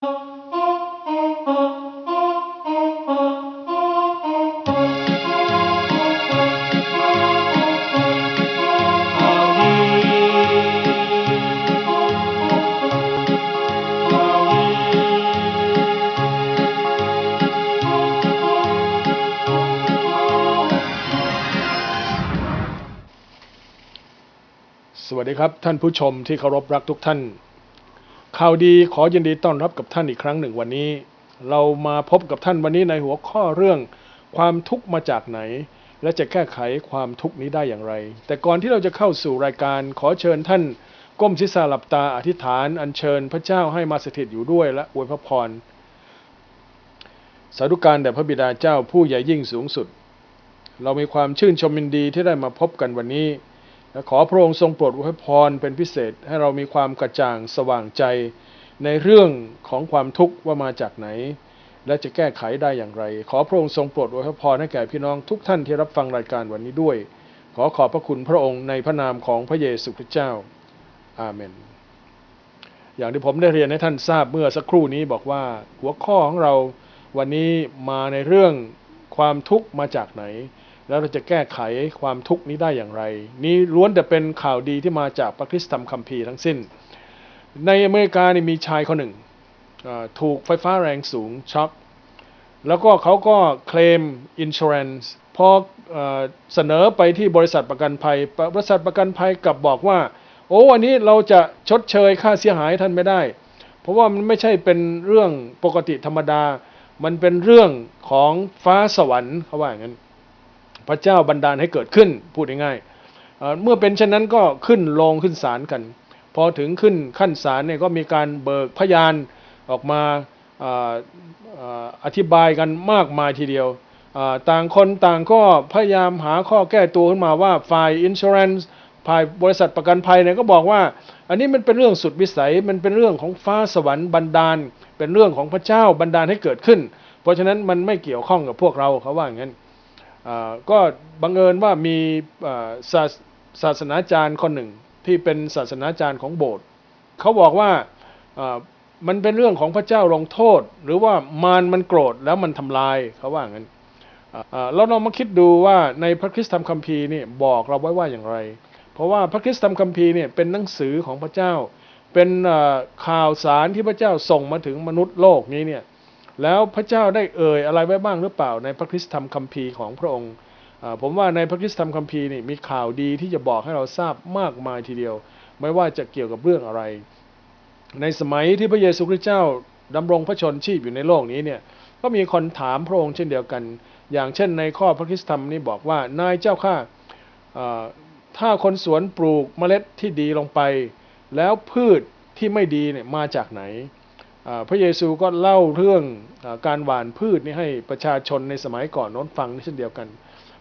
สวัสดีครับท่านผู้ชมที่เคารพรักทุกท่าน ข่าวดีขอยินดีต้อนรับกับท่านอีกครั้งหนึ่งวันนี้ เรามาพบกับท่านวันนี้ในหัวข้อเรื่อง ความทุกข์มาจากไหน และจะแก้ไขความทุกข์นี้ได้อย่างไร แต่ก่อนที่เราจะเข้าสู่รายการขอเชิญท่าน ก้มศีรษะหลับตาอธิษฐาน อัญเชิญพระเจ้าให้มาสถิตอยู่ด้วยและอวยพระพรสาธุการแด่พระบิดาเจ้าผู้ใหญ่ยิ่งสูงสุด เรามีความชื่นชมยินดีที่ได้มาพบกันวันนี้ ขอพระองค์ทรงโปรดอวยพรเป็นพิเศษให้เรามีความกระจ่างสว่างใจในเรื่องของความทุกข์ว่ามาจากไหน และจะแก้ไขได้อย่างไร ขอพระองค์ทรงโปรดอวยพรให้แก่พี่น้องทุกท่านที่รับฟังรายการวันนี้ด้วย ขอขอบพระคุณพระองค์ในพระนามของพระเยซูคริสต์เจ้า อาเมน อย่างที่ผมได้เรียนให้ท่านทราบเมื่อสักครู่นี้บอกว่าหัวข้อของเราวันนี้มาในเรื่องความทุกข์มาจากไหน แล้วเราจะแก้ไขความทุกข์นี้ได้อย่างไร นี้ล้วนแต่เป็นข่าวดีที่มาจากพระคริสตธรรมคัมภีร์ทั้งสิ้น ในอเมริกานี่มีชายคนหนึ่งถูกไฟฟ้าแรงสูงช็อคแล้วก็เขาก็เคลมอินช r รน c ์พอเอ่อเสนอไปที่บริษัทประกันภัย บริษัทประกันภัยกลับบอกว่า โอ้อันนี้เราจะชดเชยค่าเสียหายท่านไม่ได้ เพราะว่ามันไม่ใช่เป็นเรื่องปกติธรรมดา มันเป็นเรื่องของฟ้าสวรรค์เขาว่าอย่างนั้น พระเจ้าบันดาลให้เกิดขึ้นพูดง่ายๆเเมื่อเป็นเช่นนั้นก็ขึ้นลงขึ้นศาลกัน พอถึงขึ้นขั้นศาลเนี่ยก็มีการเบิกพยานออกมาอธิบายกันมากมายทีเดียวต่างคนต่างก็พยายามหาข้อแก้ตัวขึ้นมาว่าฝ่ายอินช r รน c ์ฝ่ายบริษัทประกันภัยเนี่ยก็บอกว่า อันนี้มันเป็นเรื่องสุดวิสัยมันเป็นเรื่องของฟ้าสวรรค์บันดาล เป็นเรื่องของพระเจ้าบันดาลให้เกิดขึ้น เพราะฉะนั้นมันไม่เกี่ยวข้องกับพวกเราเขาว่าอย่างนั้น ก็บังเอิญว่ามีาศาสศาสนาจารย์คนหนึ่งที่เป็นศาสนาจารย์ของโบสถ์เขาบอกว่ามันเป็นเรื่องของพระเจ้าลงโทษ หรือว่ามารมันโกรธแล้วมันทำลายเขาว่างั้นเราลองมาคิดดูว่าในพระคริสตธรรมคัมภีร์นี่บอกเราไว้ว่าอย่างไร เพราะว่าพระคริสตธรรมคัมภีร์เนี่ยเป็นหนังสือของพระเจ้า เป็นข่าวสารที่พระเจ้าส่งมาถึงมนุษย์โลกนี้เนี่ย แล้วพระเจ้าได้เอ่ยอะไรไว้บ้างหรือเปล่าในพระคริสตธรรมคัมภีร์ของพระองค์ผมว่าในพระคริสตธรรมคัมภีร์นี่มีข่าวดีที่จะบอกให้เราทราบมากมายทีเดียว ไม่ว่าจะเกี่ยวกับเรื่องอะไร ในสมัยที่พระเยซูคริสต์เจ้าดำรงพระชนชีพอยู่ในโลกนี้เนี่ยก็มีคนถามพระองค์เช่นเดียวกัน อย่างเช่นในข้อพระคริสตธรรมนี่บอกว่านายเจ้าข้าถ้าคนสวนปลูกเมล็ดที่ดีลงไป แล้วพืชที่ไม่ดีเนี่ยมาจากไหน พระเยซูก็เล่าเรื่องอการหว่านพืชนี่ให้ประชาชนในสมัยก่อนน้นฟังเช่นเดียวกัน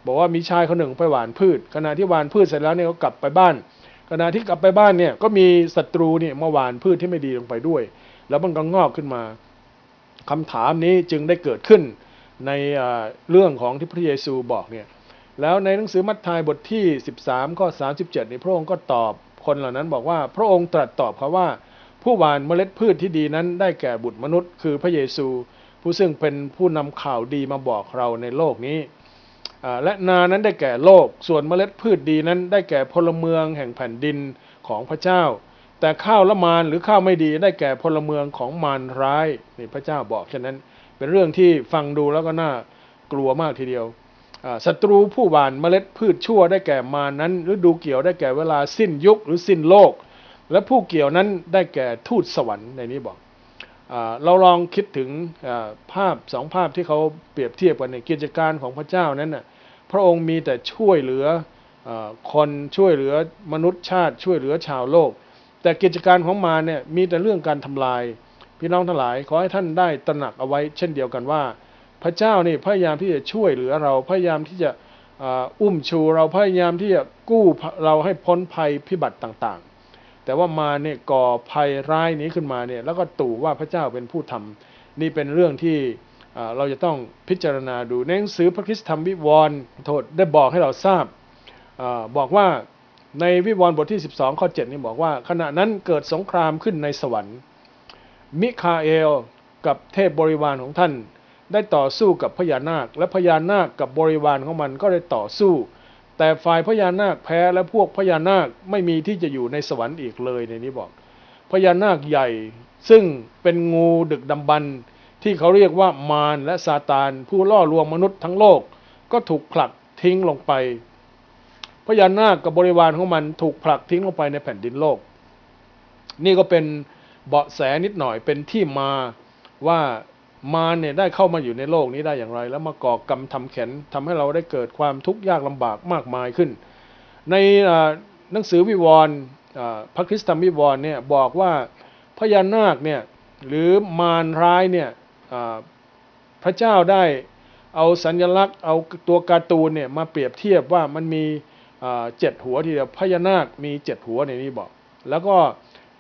บอกว่ามีชายคนหนึ่งไปหว่านพืช ขณะที่หว่านพืชเสร็จแล้วเนี่ยก็กลับไปบ้าน ขณะที่กลับไปบ้านเนี่ยก็มีศัตรูเนี่ยมาหว่านพืชที่ไม่ดีลงไปด้วย แล้วมันก็งอกขึ้นมาคำถามนี้จึงได้เกิดขึ้นในเรื่องของที่พระเยซูบอกเนี่ยแล้วในหนังสือมัทธิวบทที่ 13ข้อ37นี่พระองค์ก็ตอบคนเหล่านั้นบอกว่าพระองค์ตรัสตอบเขาว่า ผู้หว่านเมล็ดพืชที่ดีนั้นได้แก่บุตรมนุษย์ คือพระเยซู ผู้ซึ่งเป็นผู้นำข่าวดีมาบอกเราในโลกนี้และนานั้นได้แก่โลก ส่วนเมล็ดพืชดีนั้นได้แก่พลเมืองแห่งแผ่นดินของพระเจ้า แต่ข้าวละมานหรือข้าวไม่ดีได้แก่พลเมืองของมารร้ายนี่พระเจ้าบอกฉะนั้นเป็นเรื่องที่ฟังดูแล้วก็น่ากลัวมากทีเดียวศัตรูผู้หว่านเมล็ดพืชชั่วได้แก่มานั้นฤดูเกี่ยวได้แก่เวลาสิ้นยุคหรือสิ้นโลก และผู้เกี่ยวนั้นได้แก่ทูตสวรรค์ในนี้บอกเราลองคิดถึงภาพสองภาพที่เขาเปรียบเทียบกันในกิจการของพระเจ้านั้นน่ะพระองค์มีแต่ช่วยเหลืออคนช่วยเหลือมนุษยชาติช่วยเหลือชาวโลก แต่กิจการของมารเนี่ยมีแต่เรื่องการทำลาย พี่น้องทั้งหลายขอให้ท่านได้ตระหนักเอาไว้เช่นเดียวกันว่า พระเจ้านี่พยายามที่จะช่วยเหลือเราพยายามที่จะอ,อุ้มชูเราพยายามที่จะกู้เราให้พ้นภัยพิบัติต่าง แต่ว่ามาเนี่ยก่อภัยร้ายนี้ขึ้นมาเนี่ยแล้วก็ตู่ว่าพระเจ้าเป็นผู้ทำนี่เป็นเรื่องที่เราจะต้องพิจารณาดูในหนังสือพระคริสธรรมวิวรณ์โทษได้บอกให้เราทราบอบอกว่าในวิวรณ์บทที่ 12 ข้อ 7 นี่บอกว่า ขณะนั้นเกิดสงครามขึ้นในสวรรค์ มิคาเอลกับเทพบริวารของท่าน ได้ต่อสู้กับพญานาค และพญานาคกับบริวารของมันก็ได้ต่อสู้ แต่ฝ่ายพญานาคแพ้และพวกพญานาคไม่มีที่จะอยู่ในสวรรค์อีกเลยในนี้บอก พญานาคใหญ่ซึ่งเป็นงูดึกดำบรรที่เขาเรียกว่ามารและซาตาน ผู้ล่อลวงมนุษย์ทั้งโลก ก็ถูกผลักทิ้งลงไป พญานาคกับบริวารของมันถูกผลักทิ้งลงไปในแผ่นดินโลก นี่ก็เป็นเบาะแสนิดหน่อยเป็นที่มาว่า มารเนี่ยได้เข้ามาอยู่ในโลกนี้ได้อย่างไร แล้วมาก่อกรรมทำแข็นทำให้เราได้เกิดความทุกข์ยากลำบากมากมายขึ้น ในหนังสือวิวรณ์พระคริสตธรรมวิวรณ์เนี่ยบอกว่าพญานาคเนี่ยหรือมารร้ายเนี่ยพระเจ้าได้เอาสัญลักษณ์เอาตัวการ์ตูนเนี่ยมาเปรียบเทียบว่ามันมีเจ็ดหัวทีเดียวพญานาคมีเจ็ดหัวในนี้บอก แล้วก็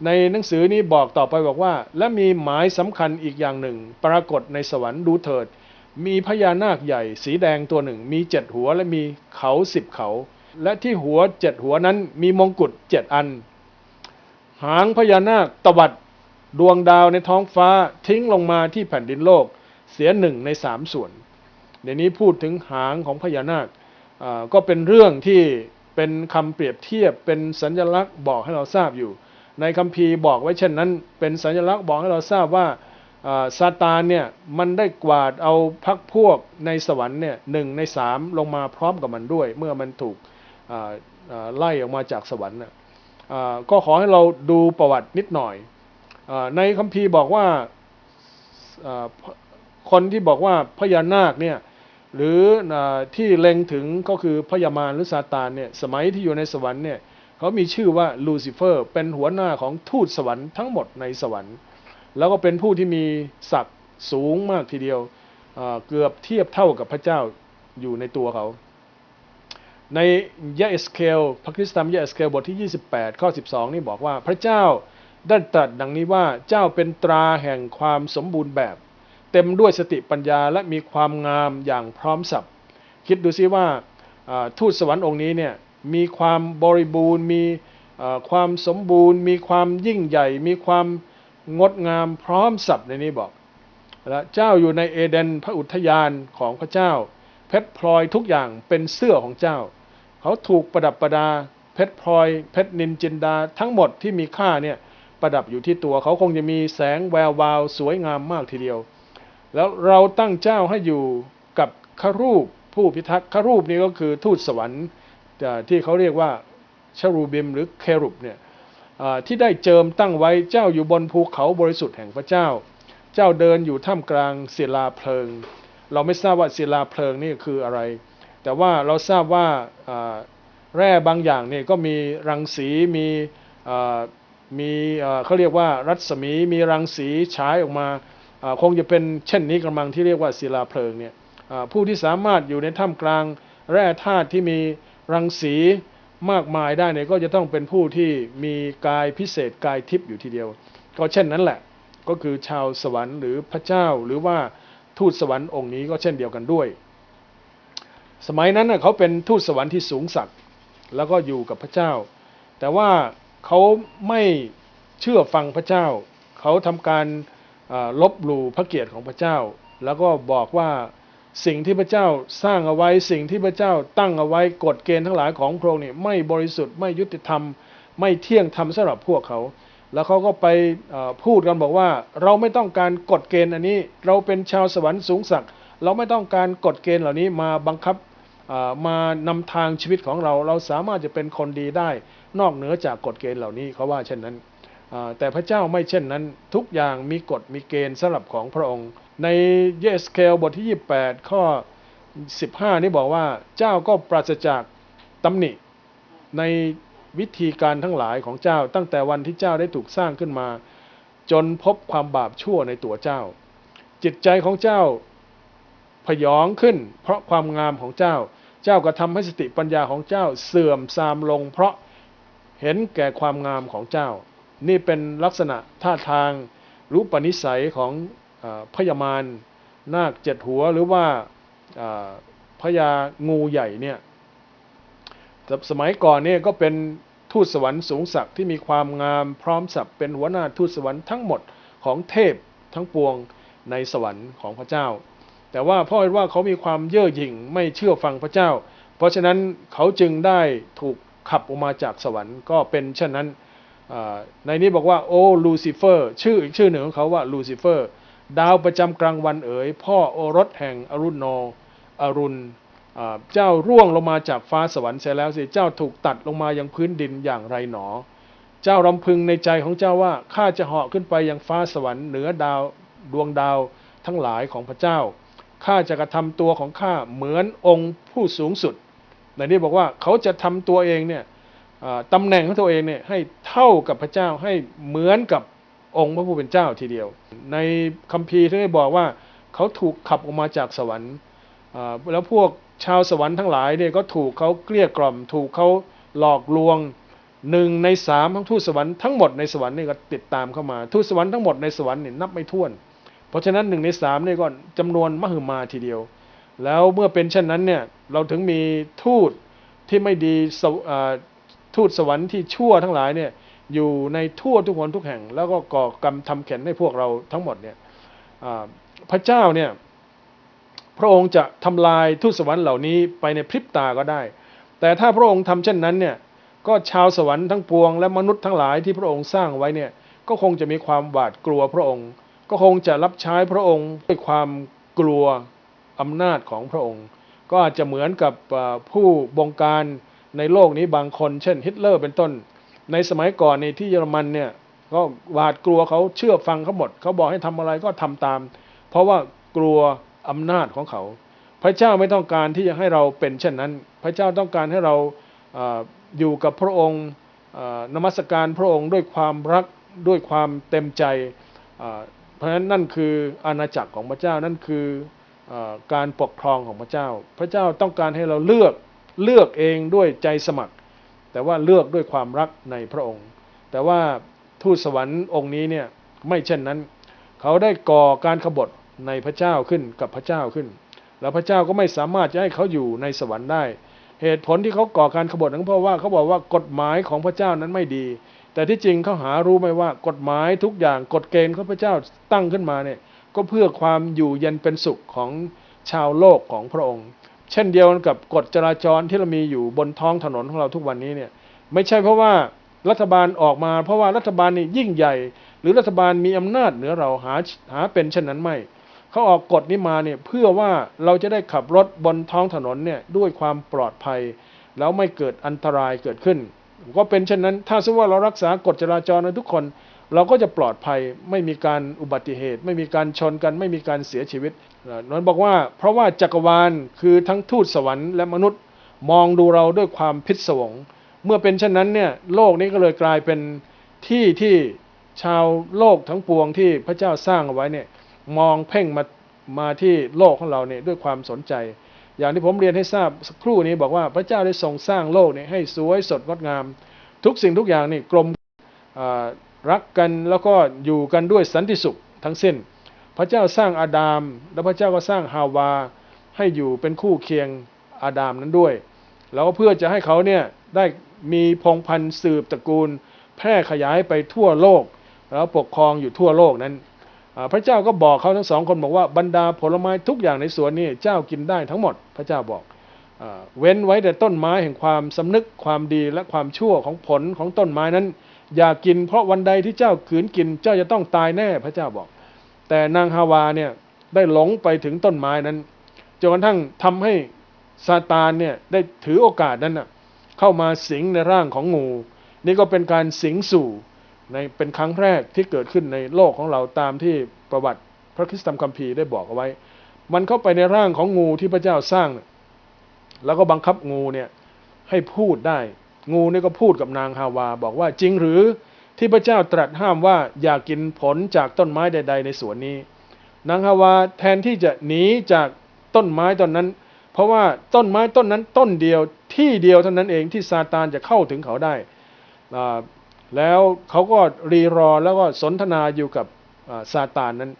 ในหนังสือนี้บอกต่อไปบอกว่า และมีหมายสำคัญอีกอย่างหนึ่ง ปรากฏในสวรรค์ดูเถิด มีพญานาคใหญ่ สีแดงตัวหนึ่ง มีเจ็ดหัวและมีเขาสิบเขา และที่หัวเจ็ดหัวนั้นมีมงกุฎเจ็ดอัน หางพญานาคตวัดดวงดาวในท้องฟ้าทิ้งลงมาที่แผ่นดินโลก เสียหนึ่งในสามส่วนในนี้พูดถึงหางของพญานาคก็เป็นเรื่องที่เป็นคำเปรียบเทียบเป็นสัญลักษณ์บอกให้เราทราบอยู่ ในคัมภีร์บอกไว้เช่นนั้น เป็นสัญลักษณ์บอกให้เราทราบว่าซาตานเนี่ยมันได้กวาดเอาพักพวกในสวรรค์เนี่ยหนึ่งในสามลงมาพร้อมกับมันด้วย เมื่อมันถูกไล่ออกมาจากสวรรค์ก็ขอให้เราดูประวัตินิดหน่อยอในคัมภีร์บอกว่าคนที่บอกว่าพญานาคเนี่ยหรืออที่เล็งถึงก็คือพญามารหรือซาตานเนี่ยสมัยที่อยู่ในสวรรค์เนี่ย เขามีชื่อว่าลูซิเฟอร์เป็นหัวหน้าของทูตสวรรค์ทั้งหมดในสวรรค์ แล้วก็เป็นผู้ที่มีศักดิ์สูงมากทีเดียวเกือบเทียบเท่ากับพระเจ้าอยู่ในตัวเขา ในยะเอสเคลพระคริสตธรรมยะเอสเคลบทที่ 28 ข้อ 12 นี่บอกว่าพระเจ้าได้ตรัสดังนี้ว่าเจ้าเป็นตราแห่งความสมบูรณ์แบบ เต็มด้วยสติปัญญาและมีความงามอย่างพร้อมสับคิดดูซิว่าทูตสวรรค์องค์นี้เนี่ย มีความบริบูรณ์ มีความสมบูรณ์ มีความยิ่งใหญ่ มีความงดงามพร้อมสับในนี้บอกและเจ้าอยู่ในเอเดนพระอุทยานของพระเจ้า เพชรพลอยทุกอย่างเป็นเสื้อของเจ้า เขาถูกประดับประดาเพชรพลอย เพชรนินจินดาทั้งหมดที่มีค่าเนี่ยประดับอยู่ที่ตัวเขาคงจะมีแสงแวววาวสวยงามมากทีเดียว แล้วเราตั้งเจ้าให้อยู่กับครูปผู้พิทักษ์ครูปนี้ก็คือทูตสวรรค์ ที่เขาเรียกว่าชรูบิมหรือเครุบเนี่ยที่ได้เจิมตั้งไว้เจ้าอยู่บนภูเขาบริสุทธิ์แห่งพระเจ้า เจ้าเดินอยู่ท่ามกลางศิลาเพลิง เราไม่ทราบว่าศิลาเพลิงนี่คืออะไร แต่ว่าเราทราบว่าแร่บางอย่างเนี่ยก็มีรังสีมีมีเขาเรียกว่ารัศมีมีรังสีฉายออกมาคงจะเป็นเช่นนี้กำลังที่เรียกว่าศิลาเพลิงเนี่ยผู้ที่สามารถอยู่ในท่ามกลางแร่ธาตุที่มี รังสีมากมายได้เนี่ยก็จะต้องเป็นผู้ที่มีกายพิเศษกายทิพย์อยู่ทีเดียว ก็เช่นนั้นแหละก็คือชาวสวรรค์หรือพระเจ้าหรือว่าทูตสวรรค์องค์นี้ก็เช่นเดียวกันด้วย สมัยนั้นน่ะเขาเป็นทูตสวรรค์ที่สูงสักแล้วก็อยู่กับพระเจ้า แต่ว่าเขาไม่เชื่อฟังพระเจ้า เขาทำการลบหลู่พระเกียรติของพระเจ้า แล้วก็บอกว่า สิ่งที่พระเจ้าสร้างเอาไว้สิ่งที่พระเจ้าตั้งเอาไว้กฎเกณฑ์ทั้งหลายของพระองค์นี่ไม่บริสุทธิ์ไม่ยุติธรรม ไม่เที่ยงธรรมสำหรับพวกเขา แล้วเขาก็ไปพูดกันบอกว่า เราไม่ต้องการกฎเกณฑ์อันนี้เราเป็นชาวสวรรค์สูงสักเราไม่ต้องการกฎเกณฑ์เหล่านี้มาบังคับมานำทางชีวิตของเรา เราสามารถจะเป็นคนดีได้ นอกเหนือจากกฎเกณฑ์เหล่านี้เขาว่าเช่นนั้นแต่พระเจ้าไม่เช่นนั้นทุกอย่างมีกฎมีเกณฑ์สำหรับของพระองค์ ในเยสเคลบทที่ 28 ข้อ 15 นี่บอกว่าเจ้าก็ปราศจากตำหนิในวิธีการทั้งหลายของเจ้า ตั้งแต่วันที่เจ้าได้ถูกสร้างขึ้นมา จนพบความบาปชั่วในตัวเจ้า จิตใจของเจ้าพยองขึ้น เพราะความงามของเจ้า เจ้าก็ทำให้สติปัญญาของเจ้าเสื่อมทรามลง เพราะเห็นแก่ความงามของเจ้า นี่เป็นลักษณะท่าทางรูปณิสัยของ พญามารนาคเจ็ดหัวหรือว่าพญางูใหญ่เนี่ยสมัยก่อนเนี่ยก็เป็นทูตสวรรค์สูงศักดิ์ที่มีความงามพร้อมสับเป็นหัวหน้าทูตสวรรค์ทั้งหมดของเทพทั้งปวงในสวรรค์ของพระเจ้า แต่ว่าเพราะว่าเขามีความเย่อหยิ่งไม่เชื่อฟังพระเจ้า เพราะฉะนั้นเขาจึงได้ถูกขับออกมาจากสวรรค์ก็เป็นเช่นนั้นในนี้บอกว่าโอ้ลูซิเฟอร์ ชื่ออีกชื่อหนึ่งของเขาว่าลูซิเฟอร์ ดาวประจำกลางวันเอ๋ยพ่อโอรสแห่งอรุณโนอรุณเจ้าร่วงลงมาจากฟ้าสวรรค์เสียแล้วสิเจ้าถูกตัดลงมายังพื้นดินอย่างไรหนอ เจ้ารำพึงในใจของเจ้าว่าข้าจะเหาะขึ้นไปยังฟ้าสวรรค์เหนือดาวดวงดาวทั้งหลายของพระเจ้าข้าจะกระทำตัวของข้าเหมือนองค์ผู้สูงสุดในนี้บอกว่าเขาจะทำตัวเองเนี่ยตำแหน่งของตัวเองเนี่ยให้เท่ากับพระเจ้าให้เหมือนกับ องค์พระผู้เป็นเจ้าทีเดียว ในคัมภีร์ที่ได้บอกว่าเขาถูกขับออกมาจากสวรรค์แล้วพวกชาวสวรรค์ทั้งหลายเนี่ยก็ถูกเขาเกลี้ยกล่อม ถูกเขาหลอกลวงหนึ่งในสามของทูตสวรรค์ทั้งหมดในสวรรค์นี่ก็ติดตามเข้ามาทูตสวรรค์ทั้งหมดในสวรรค์เนี่ยนับไม่ถ้วน เพราะฉะนั้นหนึ่งในสามนี่ก็จำนวนมหึมาทีเดียว แล้วเมื่อเป็นเช่นนั้นเนี่ยเราถึงมีทูตที่ไม่ดีทูตสวรรค์ที่ชั่วทั้งหลายเนี่ย อยู่ในทั่วทุกคนทุกแห่ง แล้วก็ก่อกรรมทำเข็นให้พวกเราทั้งหมดเนี่ยพระเจ้าเนี่ยพระองค์จะทำลายทูตสวรรค์เหล่านี้ไปในพริบตาก็ได้ แต่ถ้าพระองค์ทำเช่นนั้นเนี่ยก็ชาวสวรรค์ทั้งปวงและมนุษย์ทั้งหลายที่พระองค์สร้างไว้เนี่ยก็คงจะมีความหวาดกลัวพระองค์ ก็คงจะรับใช้พระองค์ด้วยความกลัวอำนาจของพระองค์ ก็อาจจะเหมือนกับผู้บงการในโลกนี้บางคน เช่นฮิตเลอร์เป็นต้น ในสมัยก่อนในที่เยอรมันเนี่ยก็หวาดกลัวเขาเชื่อฟังเขาหมด เขาบอกให้ทำอะไรก็ทำตาม เพราะว่ากลัวอำนาจของเขา พระเจ้าไม่ต้องการที่จะให้เราเป็นเช่นนั้น พระเจ้าต้องการให้เราออยู่กับพระองค์นมัสการพระองค์ด้วยความรักด้วยความเต็มใจ เพราะฉะนั้นนั่นคืออาณาจักรของพระเจ้านั่นคืออการปกครองของพระเจ้า พระเจ้าต้องการให้เราเลือกเลือกเองด้วยใจสมัคร แต่ว่าเลือกด้วยความรักในพระองค์ แต่ว่าทูตสวรรค์องค์นี้เนี่ยไม่เช่นนั้น เขาได้ก่อการขบฏในพระเจ้าขึ้นกับพระเจ้าขึ้น แล้วพระเจ้าก็ไม่สามารถจะให้เขาอยู่ในสวรรค์ได้ เหตุผลที่เขาก่อการขบฏนั้นเพราะว่าเขาบอกว่ากฎหมายของพระเจ้านั้นไม่ดี แต่ที่จริงเขาหารู้ไหมว่ากฎหมายทุกอย่างกฎเกณฑ์ของพระเจ้าตั้งขึ้นมาเนี่ยก็เพื่อความอยู่เย็นเป็นสุขของชาวโลกของพระองค์ เช่นเดียวกับกฎจราจรที่เรามีอยู่บนท้องถนนของเราทุกวันนี้เนี่ยไม่ใช่เพราะว่ารัฐบาลออกมา เพราะว่ารัฐบาลนี่ยิ่งใหญ่ หรือรัฐบาลมีอำนาจเหนือเราหาหาเป็นเช่นนั้นไม่เขาออกกฎนี้มาเนี่ยเพื่อว่าเราจะได้ขับรถบนท้องถนนเนี่ยด้วยความปลอดภัย แล้วไม่เกิดอันตรายเกิดขึ้น ก็เป็นเช่นนั้น ถ้าสมมติว่าเรารักษากฎจราจรในทุกคน เราก็จะปลอดภัยไม่มีการอุบัติเหตุ ไม่มีการชนกัน ไม่มีการเสียชีวิต นนบอกว่าเพราะว่าจักรวาลคือทั้งทูตสวรรค์และมนุษย์มองดูเราด้วยความพิศวง เมื่อเป็นเช่นนั้นเนี่ยโลกนี้ก็เลยกลายเป็นที่ที่ชาวโลกทั้งปวงที่พระเจ้าสร้างเอาไว้เนี่ยมองเพ่งมามาที่โลกของเราเนี่ยด้วยความสนใจ อย่างที่ผมเรียนให้ทราบสักครู่นี้บอกว่าพระเจ้าได้ทรงสร้างโลกนี้ให้สวยสดงดงาม ทุกสิ่งทุกอย่างนี่กลมรักกันแล้วก็อยู่กันด้วยสันติสุขทั้งสิ้น พระเจ้าสร้างอาดาม แล้วพระเจ้าก็สร้างฮาวาให้อยู่เป็นคู่เคียงอาดามนั้นด้วย แล้วก็เพื่อจะให้เขาเนี่ยได้มีพงพันธุ์สืบตระกูล แพร่ขยายไปทั่วโลก แล้วปกครองอยู่ทั่วโลกนั้น พระเจ้าก็บอกเขาทั้งสองคนบอกว่าบรรดาผลไม้ทุกอย่างในสวนนี้เจ้ากินได้ทั้งหมด พระเจ้าบอกเว้นไว้แต่ต้นไม้แห่งความสำนึกความดีและความชั่วของผลของต้นไม้นั้น อย่ากินเพราะวันใดที่เจ้าขืนกินเจ้าจะต้องตายแน่พระเจ้าบอก แต่นางฮาวาเนี่ยได้หลงไปถึงต้นไม้นั้นจนกระทั่งทำให้ซาตานเนี่ยได้ถือโอกาสนั้นน่ะเข้ามาสิงในร่างของงู นี่ก็เป็นการสิงสู่ในเป็นครั้งแรกที่เกิดขึ้นในโลกของเราตามที่ประวัติพระคริสตธรรมคัมภีร์ได้บอกเอาไว้ มันเข้าไปในร่างของงูที่พระเจ้าสร้าง แล้วก็บังคับงูเนี่ยให้พูดได้ งูนี่ก็พูดกับนางฮาวา บอกว่าจริงหรือ ที่พระเจ้าตรัสห้ามว่าอย่ากินผลจากต้นไม้ใด ๆ ในสวนนี้ นางฮาวาแทนที่จะหนีจากต้นไม้ต้นนั้น เพราะว่าต้นไม้ต้นนั้นต้นเดียวที่เดียวเท่านั้นเองที่ซาตานจะเข้าถึงเขาได้ แล้วเขาก็รีรอแล้วก็สนทนาอยู่กับซาตานนั้น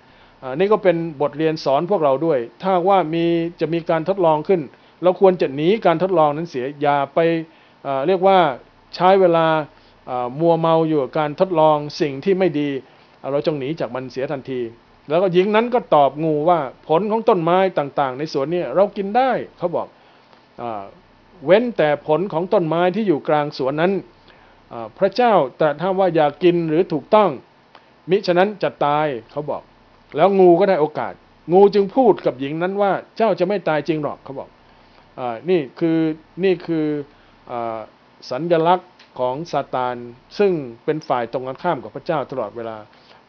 นี่ก็เป็นบทเรียนสอนพวกเราด้วย ถ้าว่ามีจะมีการทดลองขึ้น เราควรจะหนีการทดลองนั้นเสียอย่าไปเรียกว่าใช้เวลา มัวเมาอยู่กับการทดลองสิ่งที่ไม่ดี เราจงหนีจากมันเสียทันที แล้วก็หญิงนั้นก็ตอบงูว่าผลของต้นไม้ต่างๆ ในสวนนี่เรากินได้เขาบอกอเว้นแต่ผลของต้นไม้ที่อยู่กลางสวนนั้นพระเจ้าตรัสห้ามว่าอย่ากกินหรือถูกต้อง มิฉะนั้นจะตายเขาบอก แล้วงูก็ได้โอกาส งูจึงพูดกับหญิงนั้นว่าเจ้าจะไม่ตายจริงหรอกเขาบอกอนี่คือนี่คืออสัญลักษณ์ ของซาตานซึ่งเป็นฝ่ายตรงกันข้ามกับพระเจ้าตลอดเวลา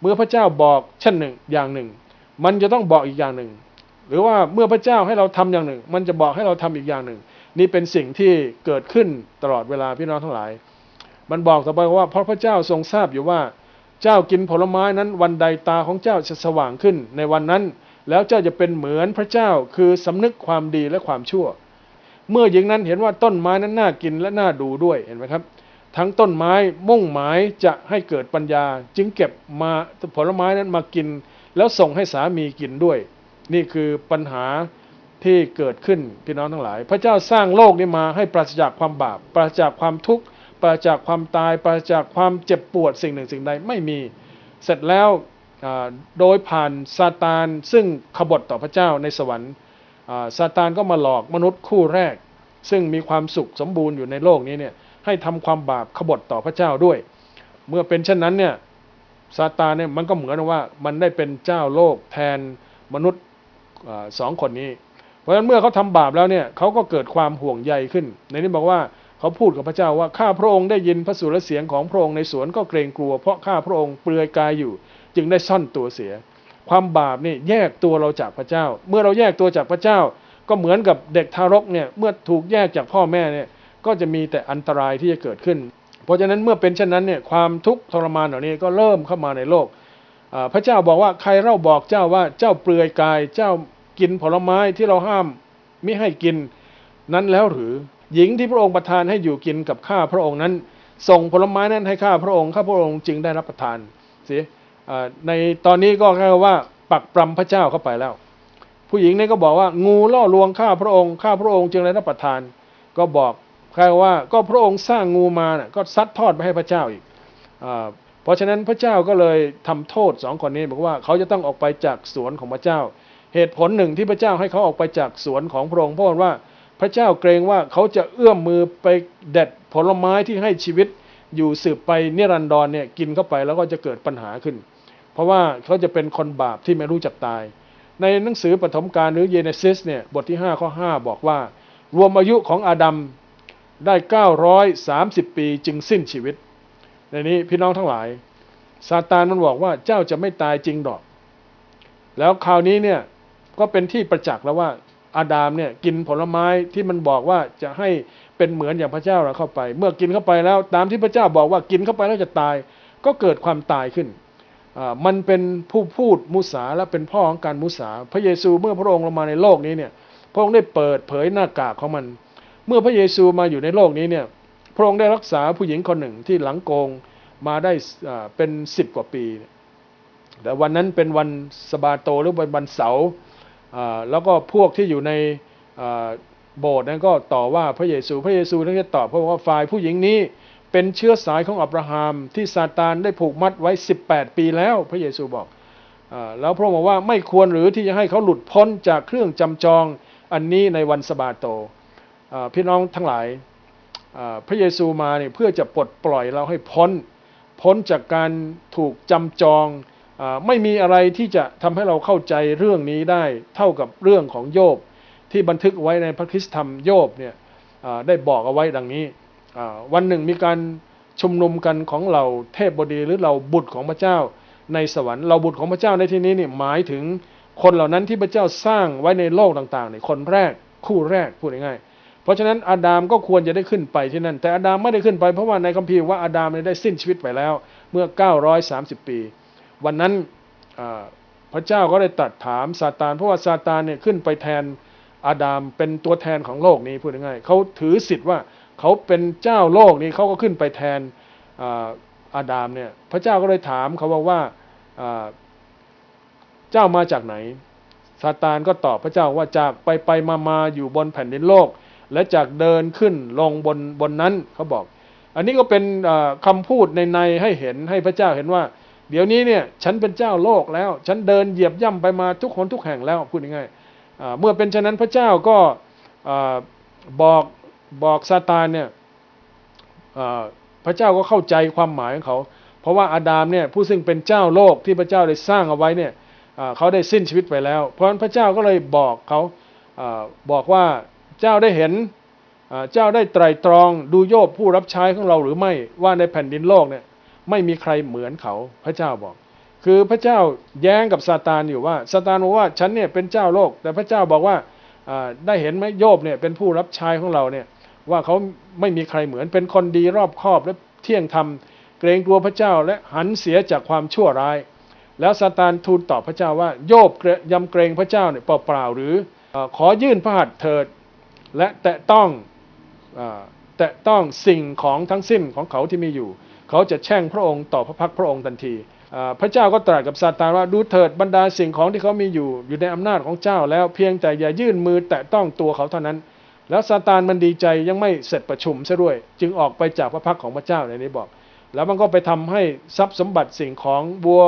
เมื่อพระเจ้าบอกเช่นหนึ่งอย่างหนึ่ง มันจะต้องบอกอีกอย่างหนึ่ง หรือว่าเมื่อพระเจ้าให้เราทำอย่างหนึ่ง มันจะบอกให้เราทำอีกอย่างหนึ่ง นี่เป็นสิ่งที่เกิดขึ้นตลอดเวลาพี่น้องทั้งหลาย มันบอกต่อไปว่าเพราะพระเจ้าทรงทราบอยู่ว่าเจ้ากินผลไม้นั้นวันใดตาของเจ้าจะสว่างขึ้นในวันนั้น แล้วเจ้าจะเป็นเหมือนพระเจ้าคือสำนึกความดีและความชั่ว เมื่อหญิงนั้นเห็นว่าต้นไม้นั้นน่ากินและน่าดูด้วยเห็นไหมครับ ทั้งต้นไม้มุ่งหมายจะให้เกิดปัญญา จึงเก็บมาผลไม้นั้นมากิน แล้วส่งให้สามีกินด้วย นี่คือปัญหาที่เกิดขึ้นพี่น้องทั้งหลาย พระเจ้าสร้างโลกนี้มาให้ปราศจากความบาป ปราศจากความทุกข์ปราศจากความตาย ปราศจากความเจ็บปวดสิ่งหนึ่งสิ่งใดไม่มี เสร็จแล้วโดยผ่านซาตานซึ่งขบฏต่อพระเจ้าในสวรรค์ซาตานก็มาหลอกมนุษย์คู่แรก ซึ่งมีความสุขสมบูรณ์อยู่ในโลกนี้เนี่ย ให้ทำความบาปขบฏต่อพระเจ้าด้วย เมื่อเป็นเช่นนั้นเนี่ยซาตานเนี่ยมันก็เหมือนว่ามันได้เป็นเจ้าโลกแทนมนุษย์สองคนนี้ เพราะฉะนั้นเมื่อเขาทำบาปแล้วเนี่ยเขาก็เกิดความห่วงใยขึ้น ในนี้บอกว่าเขาพูดกับพระเจ้าว่าข้าพระองค์ได้ยินพระสุรเสียงของพระองค์ในสวนก็เกรงกลัว เพราะข้าพระองค์เปลือยกายอยู่ จึงได้ซ่อนตัวเสีย ความบาปนี่แยกตัวเราจากพระเจ้า เมื่อเราแยกตัวจากพระเจ้า ก็เหมือนกับเด็กทารกเนี่ยเมื่อถูกแยกจากพ่อแม่เนี่ย ก็จะมีแต่อันตรายที่จะเกิดขึ้น เพราะฉะนั้นเมื่อเป็นเช่นนั้นเนี่ยความทุกข์ทรมานเหล่านี้ก็เริ่มเข้ามาในโลก พระเจ้าบอกว่าใครเล่าบอกเจ้าว่าเจ้าเปลือยกายเจ้ากินผลไม้ที่เราห้ามไม่ให้กินนั้นแล้วหรือหญิงที่พระองค์ประทานให้อยู่กินกับข้าพระองค์นั้น ส่งผลไม้นั้นให้ข้าพระองค์ข้าพระองค์จึงได้รับประทานสิในตอนนี้ก็แค่ว่าปักปรำพระเจ้าเข้าไปแล้ว ผู้หญิงนี่ก็บอกว่างูล่อลวงข้าพระองค์ข้าพระองค์จึงได้รับประทาน ก็บอก ค่ว่าก็พระองค์สร้างงูมาน่ะก็ซัดทอดไปให้พระเจ้าอีกอเพราะฉะนั้นพระเจ้าก็เลยทำโทษสองคนนี้บอกว่าเขาจะต้องออกไปจากสวนของพระเจ้า เหตุผลหนึ่งที่พระเจ้าให้เขาออกไปจากสวนของพระองค์เพราะว่าพระเจ้าเกรงว่าเขาจะเอื้อมมือไปเด็ดผลไม้ที่ให้ชีวิตอยู่สืบไปนิรันดรเนี่ยกินเข้าไปแล้วก็จะเกิดปัญหาขึ้น เพราะว่าเขาจะเป็นคนบาปที่ไม่รู้จักตาย ในหนังสือปฐมกาลหรือเยเนซิสเนี่ยบทที่5ข้อ5บอกว่า รวมอายุของอาดัม ได้ 930 ปีจึงสิ้นชีวิต ในนี้พี่น้องทั้งหลาย ซาตานมันบอกว่าเจ้าจะไม่ตายจริงดอก แล้วคราวนี้เนี่ยก็เป็นที่ประจักษ์แล้วว่าอาดามเนี่ยกินผลไม้ที่มันบอกว่าจะให้เป็นเหมือนอย่างพระเจ้าเราเข้าไป เมื่อกินเข้าไปแล้วตามที่พระเจ้าบอกว่ากินเข้าไปแล้วจะตาย ก็เกิดความตายขึ้นอ่ามันเป็นผู้พูดมุสาและเป็นพ่อของการมุสา พระเยซูเมื่อพระองค์ลงมาในโลกนี้เนี่ยพระองค์ได้เปิดเผยหน้ากากของมัน เมื่อพระเยซูมาอยู่ในโลกนี้เนี่ยพระองค์ได้รักษาผู้หญิงคนหนึ่งที่หลังโกงมาได้เป็นสิบกว่าปี แต่วันนั้นเป็นวันสบาโตหรือวันวันเสาร์แล้วก็พวกที่อยู่ในโบสถ์นั้นก็ต่อว่าพระเยซู พระเยซูนั้นก็ตอบเพราะว่าฝ่ายผู้หญิงนี้เป็นเชื้อสายของอับราฮัมที่ซาตานได้ผูกมัดไว้ 18 ปีแล้ว พระเยซูบอกอแล้วพระองค์บอกว่าไม่ควรหรือที่จะให้เขาหลุดพ้นจากเครื่องจำจองอันนี้ในวันสะบาโต พี่น้องทั้งหลายพระเยซูมาเนี่ยเพื่อจะปลดปล่อยเราให้พ้น พ้นจากการถูกจำจองอไม่มีอะไรที่จะทำให้เราเข้าใจเรื่องนี้ได้เท่ากับเรื่องของโยบ ที่บันทึกไว้ในพระคริสธรรมโยบเนี่ยได้บอกเอาไว้ดังนี้วันหนึ่งมีการชุมนุมกันของเราเทพบดีหรือเราบุตรของพระเจ้าในสวรรค์เราบุตรของพระเจ้าในที่นี้เนี่ยหมายถึงคนเหล่านั้นที่พระเจ้าสร้างไว้ในโลกต่างๆเนี่ยคนแรกคู่แรกพูดง่ายๆ ราะฉะนั้นอาดามก็ควรจะได้ขึ้นไปที่นั่น แต่อาดามไม่ได้ขึ้นไปเพราะว่าในคัมภีร์ว่าอาดามเนี่ยได้สิ้นชีวิตไปแล้วเมื่อ 930 ปี วันนั้นพระเจ้าก็ได้ตรัสถามซาตานเพราะว่าซาตานเนี่ยขึ้นไปแทนอาดามเป็นตัวแทนของโลกนี้พูดง่ายๆเขาถือสิทธิ์ว่าเขาเป็นเจ้าโลกนี้เขาก็ขึ้นไปแทนอาดามเนี่ยพระเจ้าก็เลยถามเขาว่าอ่าเจ้ามาจากไหนซาตานก็ตอบพระเจ้าว่าจากไปไปมามาอยู่บนแผ่นดินโลก และจากเดินขึ้นลงบนบนนั้นเขาบอก อันนี้ก็เป็นอ่าคำพูดในในให้เห็นให้พระเจ้าเห็นว่า เดี๋ยวนี้เนี่ยฉันเป็นเจ้าโลกแล้ว ฉันเดินเหยียบย่ำไปมาทุกคนทุกแห่งแล้วพูดง่ายๆเมื่อเป็นฉะนั้นพระเจ้าก็อบอกบอกซาตานเนี่ยพระเจ้าก็เข้าใจความหมายของเขา เพราะว่าอาดามเนี่ยผู้ซึ่งเป็นเจ้าโลกที่พระเจ้าได้สร้างเอาไว้เนี่ยเขาได้สิ้นชีวิตไปแล้ว เพราะฉะนั้นพระเจ้าก็เลยบอกเขาอาบอกว่า เจ้าได้เห็นเจ้าได้ไตรตรองดูโยบผู้รับใช้ของเราหรือไม่ว่าในแผ่นดินโลกเนี่ยไม่มีใครเหมือนเขาพระเจ้าบอก คือพระเจ้าแย้งกับซาตานอยู่ว่าซาตานบอกว่าฉันเนี่ยเป็นเจ้าโลก แต่พระเจ้าบอกว่าได้เห็นไหมโยบเนี่ยเป็นผู้รับใช้ของเราเนี่ยว่าเขาไม่มีใครเหมือนเป็นคนดีรอบคอบและเที่ยงธรรมเกรงกลัวพระเจ้าและหันเสียจากความชั่วร้าย แล้วซาตานทูลตอบพระเจ้าว่าโยบยำเกรงพระเจ้าเนี่ยเปล่าๆหรือขอยื่นพระหัตถ์เถิด และแตะต้องอแตะต้องสิ่งของทั้งสิ้นของเขาที่มีอยู่ เขาจะแช่งพระองค์ต่อพระพักพระองค์ทันทีพระเจ้าก็ตรัสกับซาตานว่าดูเถิดบรรดาสิ่งของที่เขามีอยู่อยู่ในอำนาจของเจ้าแล้วเพียงแต่อย่ายื่นมือแตะต้องตัวเขาเท่านั้น แล้วซาตานมันดีใจยังไม่เสร็จประชุมซะด้วย จึงออกไปจากพระพักของพระเจ้าในนี้บอก แล้วมันก็ไปทำให้ทรัพย์สมบัติสิ่งของวัว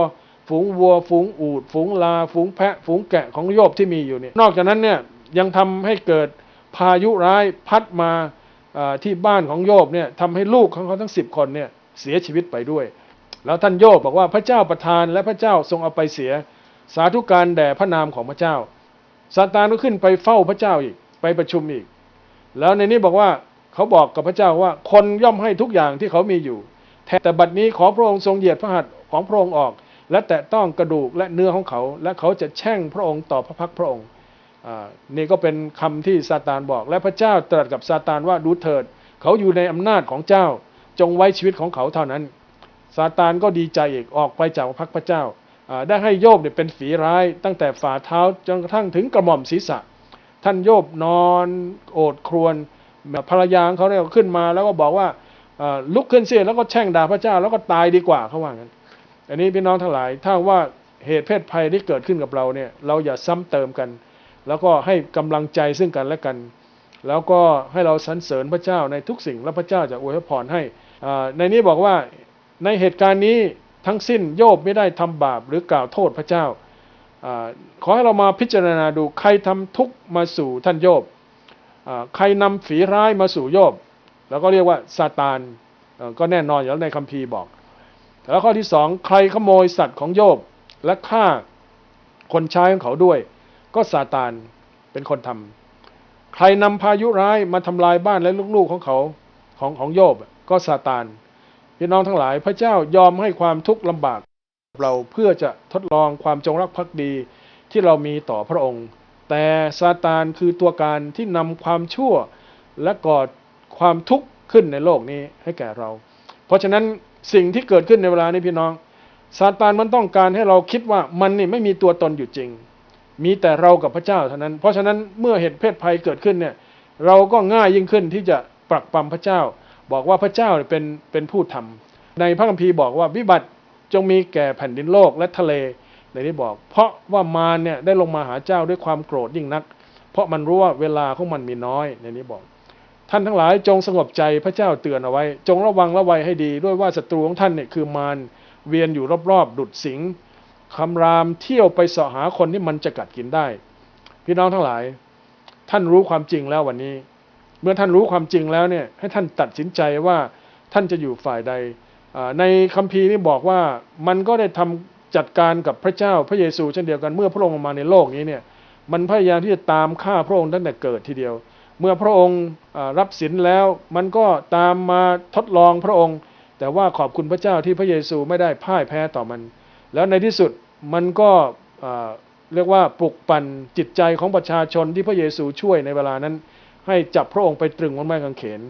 ฝูงวัว ฝูงอูด ฝูงลา ฝูงแพะ ฝูงแกะของโยบที่มีอยู่เนี่ยนอกจากนั้นเนี่ยยังทำให้เกิด พายุร้ายพัดมาที่บ้านของโยบเนี่ยทำให้ลูกของเขาทั้งสิบคนเนี่ยเสียชีวิตไปด้วย แล้วท่านโยบบอกว่าพระเจ้าประทานและพระเจ้าทรงเอาไปเสีย สาธุการแด่พระนามของพระเจ้าซาตานก็ขึ้นไปเฝ้าพระเจ้าอีกไปประชุมอีก แล้วในนี้บอกว่าเขาบอกกับพระเจ้าว่าคนย่อมให้ทุกอย่างที่เขามีอยู่แต่บัดนี้ขอพระองค์ทรงเหยียดพระหัตถ์ของพระองค์ออก และแตะต้องกระดูกและเนื้อของเขา และเขาจะแช่งพระองค์ต่อพระพักพระองค์ นี่ก็เป็นคำที่ซาตานบอก และพระเจ้าตรัสกับซาตานว่าดูเถิด เขาอยู่ในอำนาจของเจ้า จงไว้ชีวิตของเขาเท่านั้นซาตานก็ดีใจอีกออกไปจากพระพักตร์พระเจ้า ได้ให้โยบเนี่ยเป็นฝีร้ายตั้งแต่ฝ่าเท้าจนกระทั่งถึงกระหม่อมศีรษะ ท่านโยบนอนโอดครวญภรรยาของเขาเนี่ยขึ้นมาแล้วก็บอกว่าลุกขึ้นเสียแล้วก็แช่งด่าพระเจ้า แล้วก็ตายดีกว่าเขาว่างั้น อันนี้พี่น้องทั้งหลายถ้าว่าเหตุเพศภัยที่เกิดขึ้นกับเราเนี่ยเราอย่าซ้ำเติมกัน แล้วก็ให้กำลังใจซึ่งกันและกัน แล้วก็ให้เราสรรเสริญพระเจ้าในทุกสิ่งและพระเจ้าจะอวยพรให้ในนี้บอกว่าในเหตุการณ์นี้ทั้งสิ้นโยบไม่ได้ทำบาปหรือกล่าวโทษพระเจ้าอขอให้เรามาพิจารณาดูใครทำทุกมาสู่ท่านโยบใครนำฝีร้ายมาสู่โยบแล้วก็เรียกว่าซาตานก็แน่นอนอยู่แล้วในคัมภีร์บอก แล้วข้อที่สองใครขโมยสัตว์ของโยบและฆ่าคนใช้ของเขาด้วย ก็ซาตานเป็นคนทำใครนำพายุร้ายมาทำลายบ้านและลูกๆของเขาของของโยบก็ซาตานพี่น้องทั้งหลายพระเจ้ายอมให้ความทุกข์ลำบากเราเพื่อจะทดลองความจงรักภักดีที่เรามีต่อพระองค์ แต่ซาตานคือตัวการที่นำความชั่วและก่อความทุกข์ขึ้นในโลกนี้ให้แก่เรา เพราะฉะนั้นสิ่งที่เกิดขึ้นในเวลานี้พี่น้องซาตานมันต้องการให้เราคิดว่ามันนี่ไม่มีตัวตนอยู่จริง มีแต่เรากับพระเจ้าเท่านั้น เพราะฉะนั้นเมื่อเหตุเพศภัยเกิดขึ้นเนี่ยเราก็ง่ายยิ่งขึ้นที่จะปรักปรำพระเจ้า บอกว่าพระเจ้าเป็นเป็นผู้ทำในพระคัมภีร์บอกว่าวิบัติจงมีแก่แผ่นดินโลกและทะเลในนี้บอก เพราะว่ามารเนี่ยได้ลงมาหาเจ้าด้วยความโกรธยิ่งนัก เพราะมันรู้ว่าเวลาของมันมีน้อยในนี้บอก ท่านทั้งหลายจงสงบใจพระเจ้าเตือนเอาไว้ จงระวังระวัยให้ดีด้วยว่าศัตรูของท่านเนี่ยคือมารเวียนอยู่รอบๆ ดุดสิง คำรามเที่ยวไปเสาะหาคนที่มันจะกัดกินได้ พี่น้องทั้งหลาย ท่านรู้ความจริงแล้ววันนี้ เมื่อท่านรู้ความจริงแล้วเนี่ยให้ท่านตัดสินใจว่าท่านจะอยู่ฝ่ายใด ในคัมภีร์นี่บอกว่ามันก็ได้ทำจัดการกับพระเจ้าพระเยซูเช่นเดียวกันเมื่อพระองค์มาในโลกนี้เนี่ยมันพยายามที่จะตามฆ่าพระองค์ตั้งแต่เกิดทีเดียว เมื่อพระองค์รับศีลแล้ว มันก็ตามมาทดลองพระองค์ แต่ว่าขอบคุณพระเจ้าที่พระเยซูไม่ได้พ่ายแพ้ต่อมัน แล้วในที่สุดมันก็เรียกว่าปลุกปั่นจิตใจของประชาชนที่พระเยซูช่วยในเวลานั้น ให้จับพระองค์ไปตรึงบนไม้กางเขน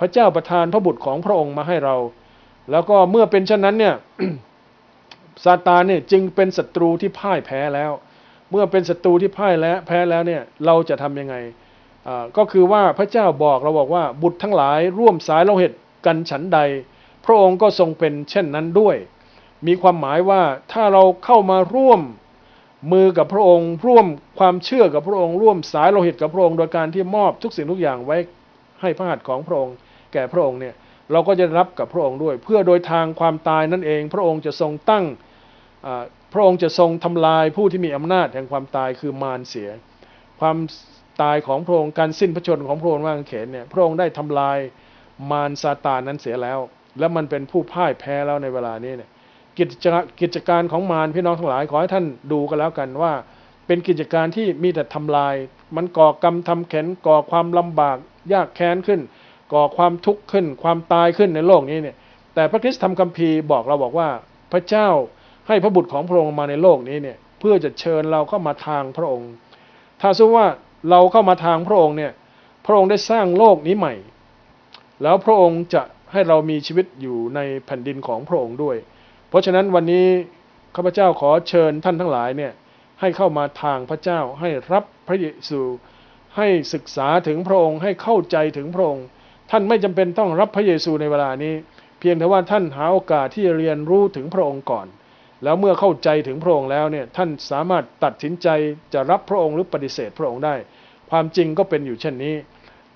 พระเจ้าประทานพระบุตรของพระองค์มาให้เรา แล้วก็เมื่อเป็นเช่นนั้นเนี่ยซาตานเนี่ยจึงเป็นศัตรูที่พ่ายแพ้แล้ว เมื่อเป็นศัตรูที่พ่ายแล้วแพ้แล้วเนี่ยเราจะทำยังไงก็คือว่าพระเจ้าบอกเราบอกว่าบุตรทั้งหลายร่วมสายเราเหตุกันฉันใด พระองค์ก็ทรงเป็นเช่นนั้นด้วย มีความหมายว่าถ้าเราเข้ามาร่วมมือกับพระองค์ ร่วมความเชื่อกับพระองค์ ร่วมสายโลหิตกับพระองค์โดยการที่มอบทุกสิ่งทุกอย่างไว้ให้พระหัตถ์ของพระองค์แก่พระองค์เนี่ยเราก็จะรับกับพระองค์ด้วย เพื่อโดยทางความตายนั่นเอง พระองค์จะทรงตั้งพระองค์จะทรงทำลายผู้ที่มีอำนาจแห่งความตายคือมารเสีย ความตายของพระองค์การสิ้นพระชนของพระองค์ว่างเขนเนี่ยพระองค์ได้ทำลายมารซาตานนั้นเสียแล้ว และมันเป็นผู้พ่ายแพ้แล้วในเวลานี้เนี่ย กิจกิจการของมารพี่น้องทั้งหลายขอให้ท่านดูกันแล้วกันว่า เป็นกิจการที่มีแต่ทำลาย มันก่อกรรมทำเข็นก่อความลำบากยากแค้นขึ้น ก่อความทุกข์ขึ้น ความตายขึ้นในโลกนี้เนี่ย แต่พระคริสต์ทำคัมภีร์บอกเราบอกว่าพระเจ้าให้พระบุตรของพระองค์มาในโลกนี้เนี่ยเพื่อจะเชิญเราเข้ามาทางพระองค์ ถ้าสมมติว่าเราเข้ามาทางพระองค์เนี่ยพระองค์ได้สร้างโลกนี้ใหม่ แล้วพระองค์จะให้เรามีชีวิตอยู่ในแผ่นดินของพระองค์ด้วย ราะฉะนั้นวันนี้ข้าพเจ้าขอเชิญท่านทั้งหลายเนี่ยให้เข้ามาทางพระเจ้าให้รับพระเยซูให้ศึกษาถึงพระองค์ให้เข้าใจถึงพระองค์ท่านไม่จำเป็นต้องรับพระเยซูในเวลานี้ เพียงแต่ว่าท่านหาโอกาสที่จะเรียนรู้ถึงพระองค์ก่อน แล้วเมื่อเข้าใจถึงพระองค์แล้วเนี่ยท่านสามารถตัดสินใจจะรับพระองค์หรือปฏิเสธพระองค์ได้ ความจริงก็เป็นอยู่เช่นนี้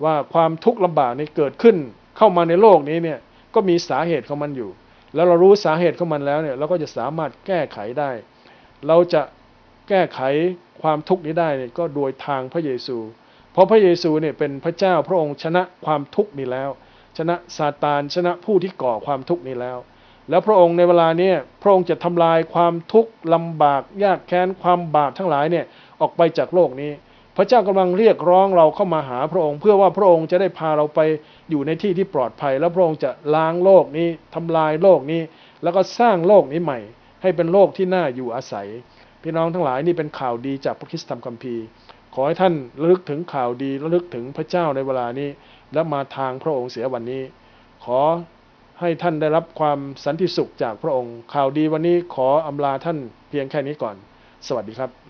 ว่าความทุกข์ลำบากนี้เกิดขึ้นเข้ามาในโลกนี้เนี่ยก็มีสาเหตุของมันอยู่ แล้วเรารู้สาเหตุของมันแล้วเนี่ยเราก็จะสามารถแก้ไขได้ เราจะแก้ไขความทุกข์นี้ได้เนี่ยก็โดยทางพระเยซู เพราะพระเยซูเนี่ยเป็นพระเจ้าพระองค์ชนะความทุกข์นี้แล้ว ชนะซาตานชนะผู้ที่ก่อความทุกข์นี้แล้ว แล้วพระองค์ในเวลาเนี้พระองค์จะทำลายความทุกข์ลำบากยากแค้นความบาปทั้งหลายเนี่ยออกไปจากโลกนี้ พระเจ้ากำลังเรียกร้องเราเข้ามาหาพระองค์ เพื่อว่าพระองค์จะได้พาเราไปอยู่ในที่ที่ปลอดภัย แล้วพระองค์จะล้างโลกนี้ทำลายโลกนี้ แล้วก็สร้างโลกนี้ใหม่ ให้เป็นโลกที่น่าอยู่อาศัย พี่น้องทั้งหลายนี่เป็นข่าวดีจากพระคิสตธรรมคัมภีร์ ขอให้ท่านระลึกถึงข่าวดีระลึกถึงพระเจ้าในเวลานี้ และมาทางพระองค์เสียวันนี้ ขอให้ท่านได้รับความสันติสุขจากพระองค์ ข่าวดีวันนี้ขออำลาท่านเพียงแค่นี้ก่อน สวัสดีครับ